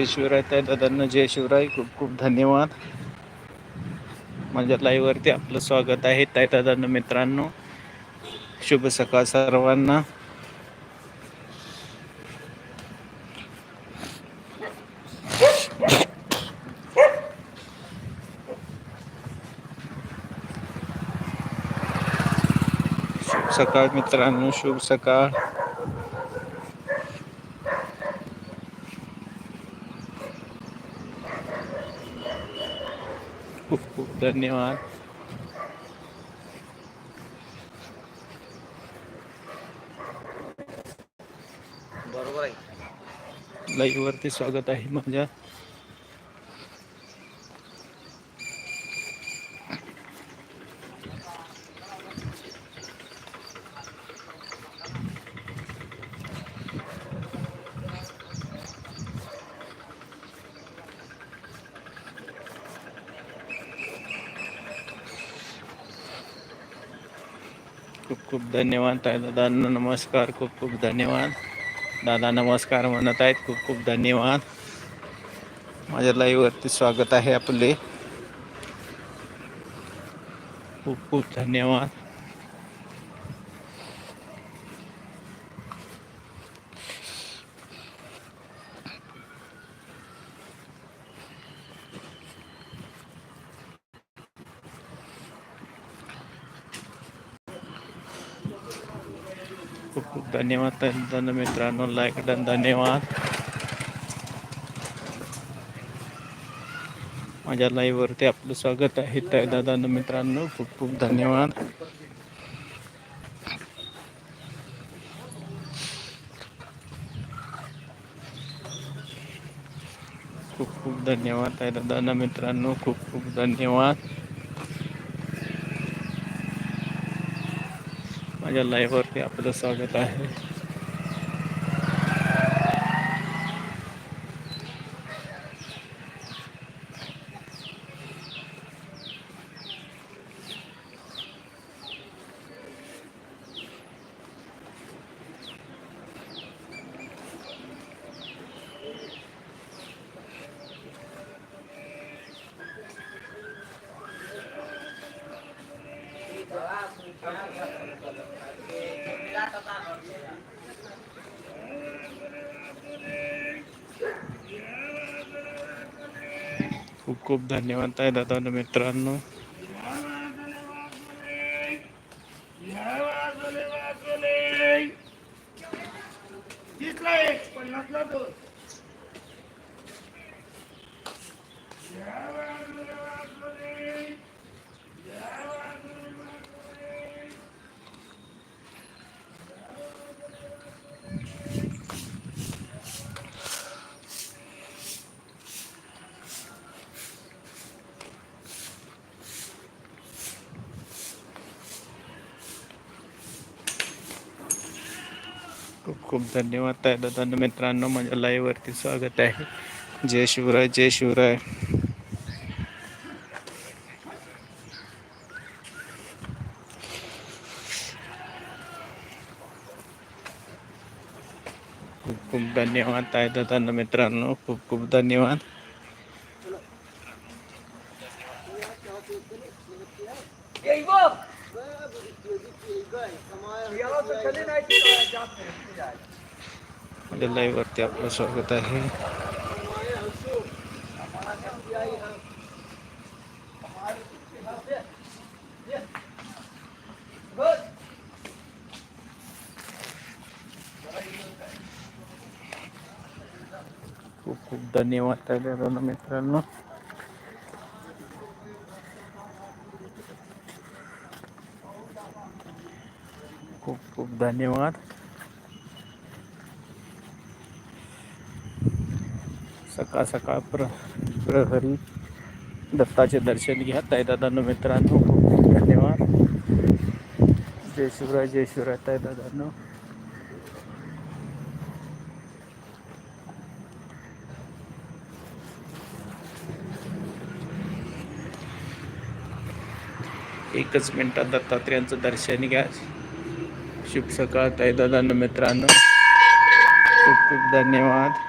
जय शिवराय त्या दादांना जय शिवराय खूप खूप धन्यवाद. माझ्या लाईव्हवरती आपलं स्वागत आहे ताई दादांना मित्रांनो. शुभ सकाळ सर्वांना. शुभ सकाळ मित्रांनो शुभ सकाळ. खूप खूप धन्यवाद. बरोबर आहे. लाईव्ह वरती स्वागत आहे माझ्या. खूप खूप धन्यवाद ताई दादांना नमस्कार खूप खूप धन्यवाद. दादा नमस्कार म्हणत आहेत खूप खूप धन्यवाद. माझ्या लाईव्हवरती स्वागत आहे आपले. खूप खूप धन्यवाद. खूप खूप धन्यवाद त्यांना मित्रांनो लाईक डन धन्यवाद. माझ्या लाईव्हवरती आपलं स्वागत आहे ताई दादा मित्रांनो खूप खूप धन्यवाद. खूप खूप धन्यवाद ताई दादा मित्रांनो खूप खूप धन्यवाद. माझ्या लाईव्हवरती आपलं स्वागत आहे. खूप खूप धन्यवाद आहे दादा मित्रांनो. खूप धन्यवाद ताई दादा माझ्या लाइव वरती स्वागत है जय शिवराय जय शिवराय. खूब खूप धन्यवाद ताई दादा मित्रांनो. खूब खूप धन्यवाद. माझ्या वरती आपलं स्वागत आहे. खूप खूप धन्यवाद ताई मित्रांनो. खूप खूप धन्यवाद. सकाळ सकाळ प्र प्रहरी दत्ताचे दर्शन घ्या. ताईदादांनो मित्रांनो खूप खूप धन्यवाद. जय शिवराय जय शिवराय ताईदादांनो. एकच मिनिटात दत्तात्रेयांचं दर्शन घ्या. शुभ सकाळ ताईदादांनो मित्रांनो खूप खूप धन्यवाद.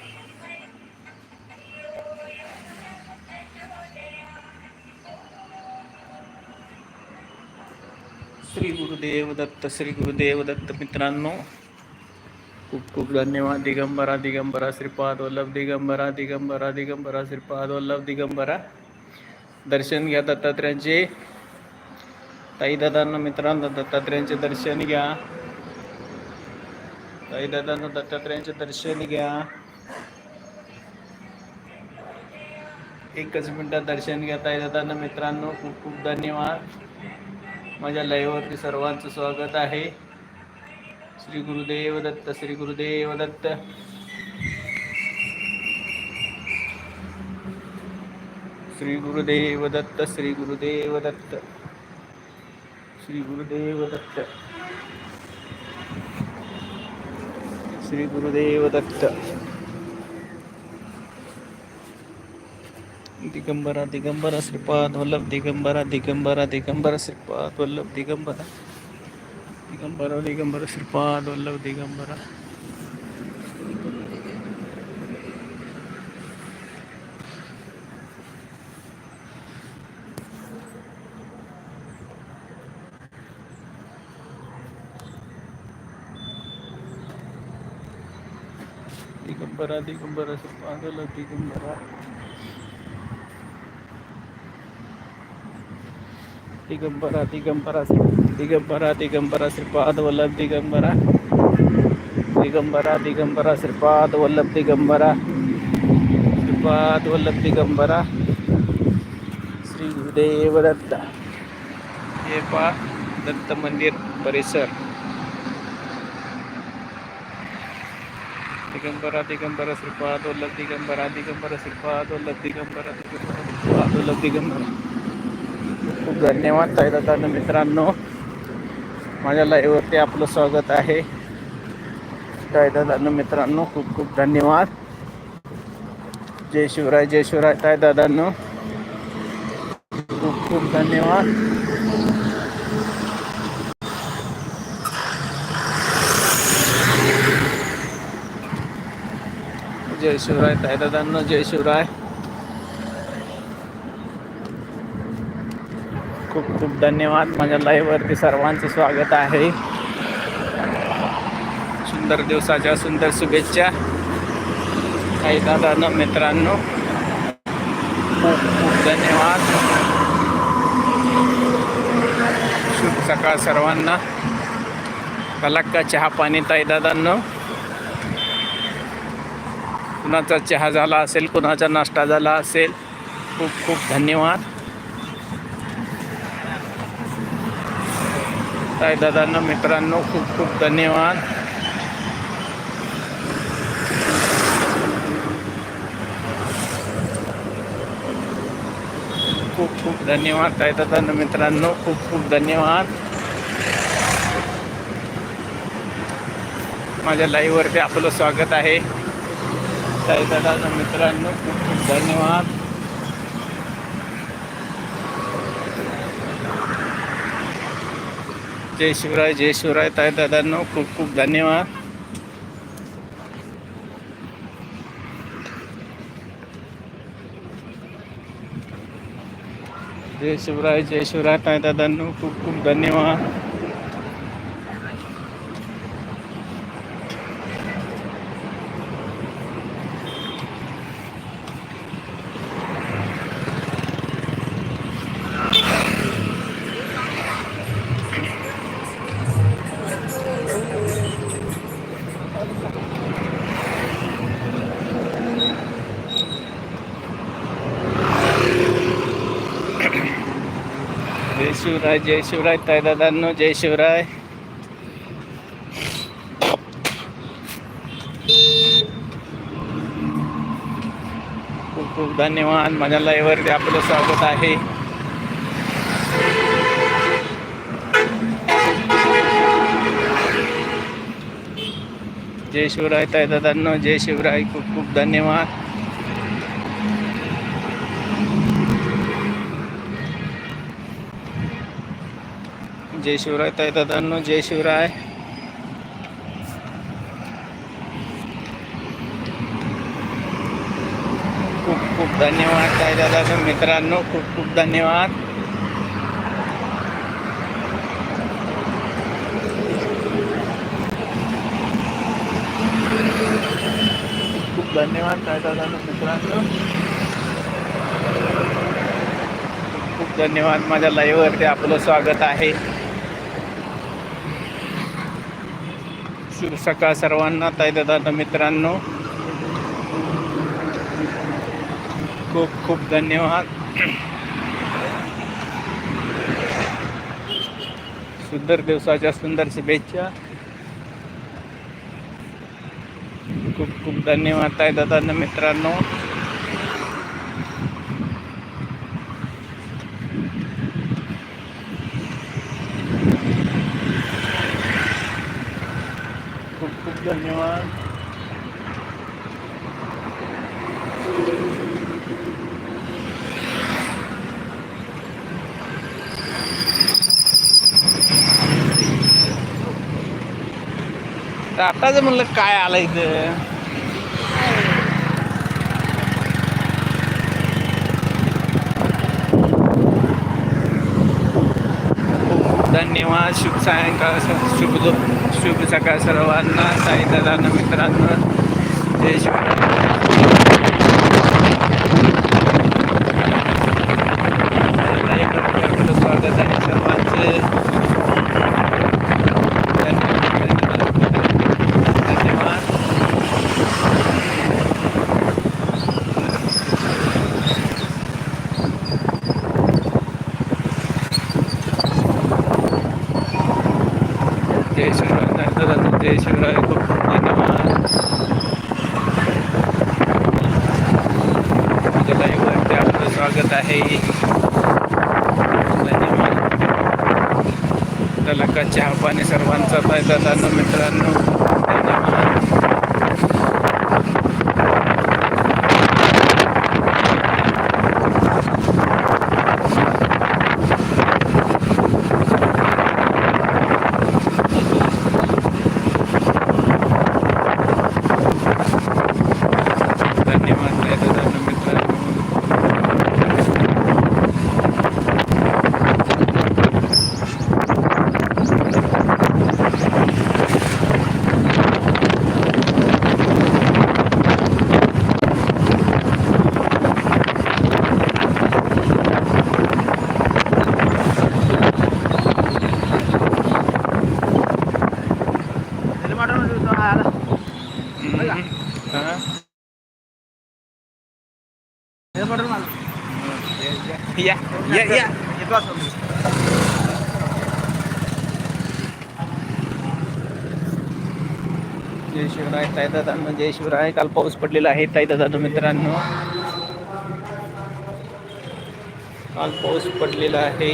श्री गुरुदेव दत्त श्री गुरुदेव दत्त मित्रांनो. खूप खूप धन्यवाद. दिगंबरा दिगंबरा श्रीपाद वल्लभ दिगंबरा दिगंबरा दिगंबरा श्रीपाद वल्लभ दिगंबरा. दर्शन घ्या दत्तात्र्यांचे. ताई दादांना मित्रांनो दत्तात्र्यांचे दर्शन घ्या. ताई दादांना दत्तात्र्यांचे दर्शन घ्या. एकच मिनटात दर्शन घ्या ताई दादांना मित्रांनो. खूप खूप धन्यवाद. माझ्या लाईव्हवरती सर्वांचं स्वागत आहे. Shri Gurudev Datta Shri Gurudev Datta. Shri Gurudev Datta Shri Gurudev Datta. Shri Gurudev Datta. Shri Gurudev Datta. di gambara di gambara siripa, dollop di gambara di gambara di gambara siripa, dollop di gambara di gambara di gambara digambar digambar digambar digambar sirpad wallab digambar digambar digambar sirpad wallab digambar sirpad wallab digambar sri devadatta epa datta mandir parisar digambar digambar sirpad wallab digambar digambar sirpad wallab digambar digambar sirpad wallab digambar खूप धन्यवाद ताईदादांनो मित्रांनो. माझ्या लाईव्हवरती आपलं स्वागत आहे. साईदादानं मित्रांनो खूप खूप धन्यवाद. जय शिवराय जय शिवराय ताईदादांनो खूप खूप धन्यवाद. जय शिवराय ताईदादांनो जय शिवराय. खूप खूप धन्यवाद. माझ्या लाईव्हवरती सर्वांचं स्वागत आहे. सुंदर दिवसाच्या सुंदर शुभेच्छा. काही दादांनो मित्रांनो खूप खूप धन्यवाद. शुभ सकाळ सर्वांना. कलाक्का चहा पाणी ताई दादांनो. कुणाचा चहा झाला असेल कुणाचा नाश्ता झाला असेल खूप खूप धन्यवाद. ताई दादांना मित्रांनो खूप खूप धन्यवाद. खूप खूप धन्यवाद ताई दादांना मित्रांनो खूप खूप धन्यवाद. माझ्या लाईव्हवरती आपलं स्वागत आहे. ताई दादांना मित्रांनो खूप खूप धन्यवाद. जय शिवराय जय शिवराय. ताई दादांनो खूप खूप धन्यवाद. जय शिवराय जय शिवराय. ताई दादांनो खूप खूप धन्यवाद. शिवराय जय शिवराय ताई दादांनो जय शिवराय. खूप खूप धन्यवाद. माझ्या लाईव्हवरती आपलं स्वागत आहे. जय शिवराय ताई दादांनो जय शिवराय. खूप खूप धन्यवाद. जय शिवराय ताई दादांनो जय शिवराय. खूप खूप धन्यवाद ताई दादा मित्रांनो खूप खूप धन्यवाद. खूप धन्यवाद ताई दादा मित्रांनो. खूप खूप धन्यवाद माझ्या लाईव्हवरती आपलं स्वागत आहे. शुभ सकाळ सर्वांना ताई दादा मित्रांनो. खूप खूप धन्यवाद. सुंदर दिवसाच्या सुंदर शुभेच्छा. खूप खूप धन्यवाद ताई दादा मित्रांनो खूप खूप धन्यवाद तर आताच म्हणलं काय आलं इथं? धन्यवाद शुभ सायंकाळ शुभ शुभ सकाळ सर्वांना साईदादांना मित्रांना. जय शिवराय आपलं स्वागत आहे सर्वांचे धन्यवाद जय शिवराय दादा जय शिवराय खूप खूप धन्यवाद माझ्या लाईव्हवरती आपलं स्वागत आहे. धन्यवाद. त्याला का चहा पाणी सर्वांचा फायदा झाला मित्रांनो धन्यवाद धन्यवाद दादा मित्रांनो हम्म. हा? या या या. जय शिवराय ताई दादांनो जय शिवराय काल पाऊस पडलेला आहे ताई दादा मित्रांनो. काल पाऊस पडलेला आहे.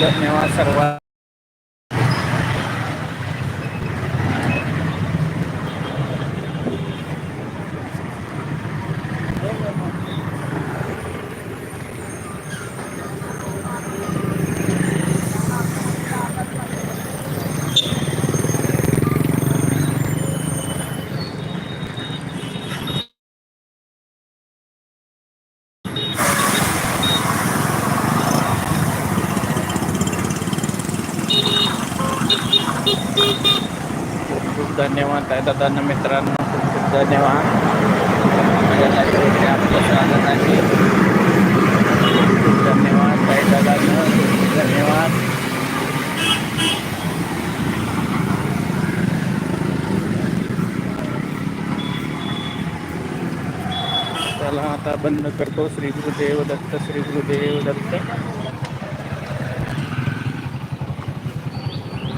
धन्यवाद सर्व खूप खूप धन्यवाद आहे दादांना मित्रांनो खूप खूप धन्यवाद माझ्या लाईव्हवरती आपलं स्वागत आहे खूप खूप धन्यवाद ताई दादांना खूप खूप धन्यवाद चला आता बंद करतो श्री गुरुदेव दत्त श्री गुरुदेव दत्त